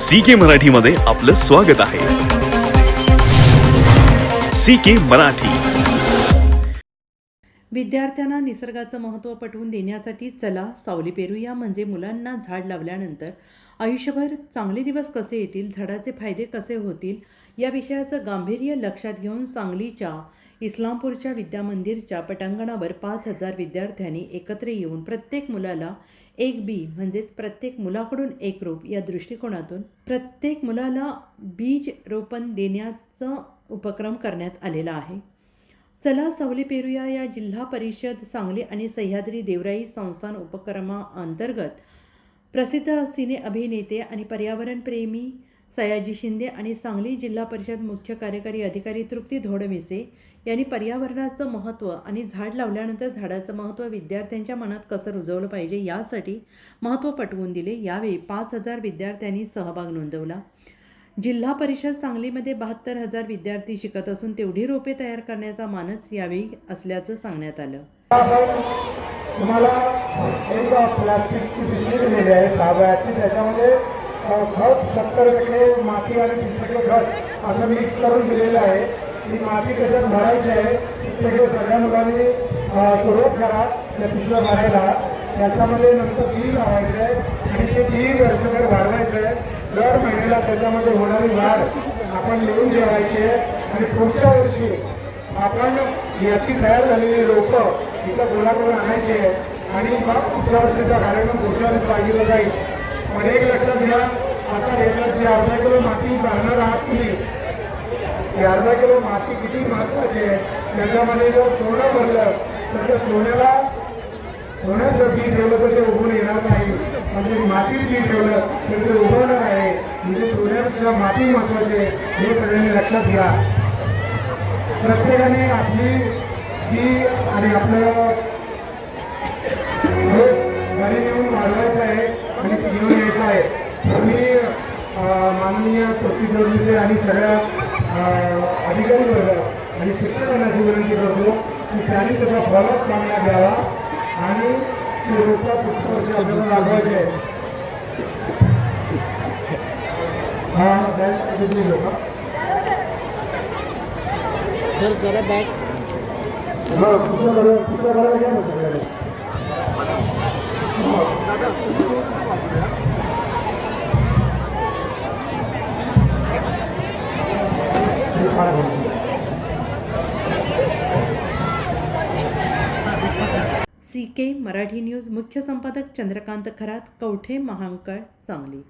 C के मराठीमध्ये आपलं स्वागत आहे. C K Marathi. विद्यार्थ्यांना निसर्गाचं महत्त्व पटवून देण्यासाठी चला सावली पेरूया. म्हणजे मुलांना झाड लावल्यानंतर आयुष्यभर चांगले दिवस कसे येतील झाडाचे फायदे कसे होतील या विषयाचं गांभीर्य लक्षात घेऊन सांगलीच्या इस्लामपूरच्या विद्यामंदिरच्या पटांगणावर पाच हजार विद्यार्थ्यांनी एकत्र येऊन प्रत्येक मुलाला एक बी म्हणजेच प्रत्येक मुलाकडून एक रोप या दृष्टिकोनातून प्रत्येक मुलाला बीज रोपण देण्याचा उपक्रम करण्यात आलेला आहे. चला सावली पेरुया या जिल्हा परिषद सांगली आणि सह्याद्री देवराई संस्थान उपक्रमाअंतर्गत प्रसिद्ध सिने अभिनेते आणि पर्यावरणप्रेमी सयाजी शिंदे आणि सांगली जिल्हा परिषद मुख्य कार्यकारी अधिकारी तृप्ती धोडमिसे यांनी पर्यावरणाचं महत्त्व आणि झाड लावल्यानंतर झाडाचं महत्त्व विद्यार्थ्यांच्या मनात कसं रुजवलं पाहिजे यासाठी महत्त्व पटवून दिले. यावेळी पाच हजार विद्यार्थ्यांनी सहभाग नोंदवला. जिल्हा परिषद सांगलीमध्ये बहात्तर हजार विद्यार्थी शिकत असून तेवढी रोपे तयार करण्याचा मानस यावेळी असल्याचं सांगण्यात आलं. तुम्हाला प्लास्टिकची पिशवी दिलेली आहे त्याच्यामध्ये घट सत्तर टक्के माती आणि तीस टक्के असं मिक्स करून दिलेलं आहे. ती माती कशात भरायची आहे तिथे सगळ्या मुलांनी सुरुवात करा त्या पिशव्या भरायला. त्याच्यामध्ये नंतर बी लावायचं आहे आणि ते बी वर्षभर वाढवायचं आहे. दर महिन्याला त्याच्यामध्ये होणारी वाढ आपण लिहून ठेवायची आहे. आणि पुढच्या वर्षी आपण याची तयार झालेली रोपं इथं कोल्हापूर आणायची आहे? आणि मग पुढच्या वर्षीचा कार्यक्रम पुढच्या वर्षी पाहिजे जाईल. पण एक लक्षात घ्या आता याच्यात जे अर्धा किलो माती भरणार आहात तुम्ही. ती अर्धा किलो माती किती महत्वाची आहे? त्याच्यामध्ये जर सोनं भरलं तर त्या सोन्याला सोन्यात जर बी ठेवलं तर ते उभून येणार नाही. म्हणजे मातीत बी ठेवलं तर ते उभवणार आहे. म्हणजे सोन्यापेक्षा माती महत्वाची आहे. हे सगळ्यांनी लक्षात घ्या. प्रत्येकाने आपली जी आणि आपलं मी माननीय प्रतिनिधी आणि सगळ्या अधिकारी वर्ग आणि शिक्षकांना विनंती करतो की त्यांनी त्याचा फॉलोअप चांगला घ्यावा आणि ते रोपं आपल्याला लागवायचे आहे. हा सर जरा बॅग. हो पुढच्या बरोबर पुढच्या बरोबर घ्या ना सगळ्यांनी सी के मराठी न्यूज मुख्य संपादक चंद्रकांत खरात कवठे महांकळ सांगली.